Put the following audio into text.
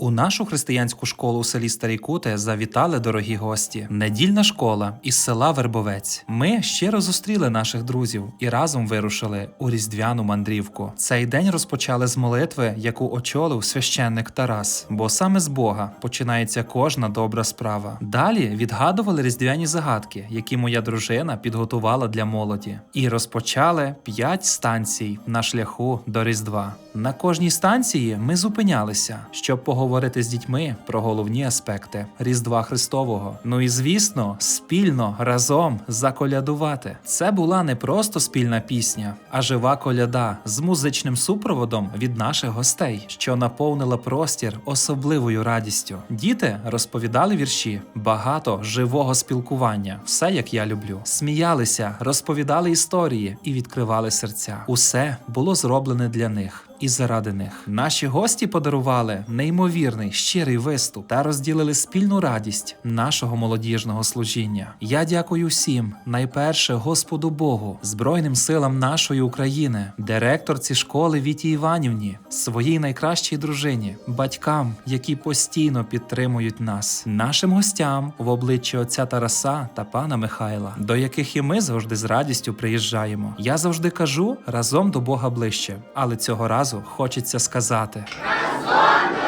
У нашу християнську школу у селі Старі Кути завітали дорогі гості. Недільна школа із села Вербовець. Ми щиро зустріли наших друзів і разом вирушили у різдвяну мандрівку. Цей день розпочали з молитви, яку очолив священник Тарас, бо саме з Бога починається кожна добра справа. Далі відгадували різдвяні загадки, які моя дружина підготувала для молоді, і розпочали п'ять станцій на шляху до Різдва. На кожній станції ми зупинялися, щоб поговорити з дітьми про головні аспекти Різдва Христового. Ну і звісно, спільно разом заколядувати. Це була не просто спільна пісня, а жива коляда з музичним супроводом від наших гостей, що наповнила простір особливою радістю. Діти розповідали вірші, багато живого спілкування, все як я люблю. Сміялися, розповідали історії і відкривали серця. Усе було зроблене для них. І заради них наші гості подарували неймовірний щирий виступ та розділили спільну радість нашого молодіжного служіння. Я дякую всім, найперше Господу Богу, Збройним силам нашої України, директорці школи Віті Іванівні, своїй найкращій дружині, батькам, які постійно підтримують нас, нашим гостям в обличчі отця Тараса та пана Михайла, до яких і ми завжди з радістю приїжджаємо. Я завжди кажу разом до Бога ближче, але цього разу хочеться сказати. Разом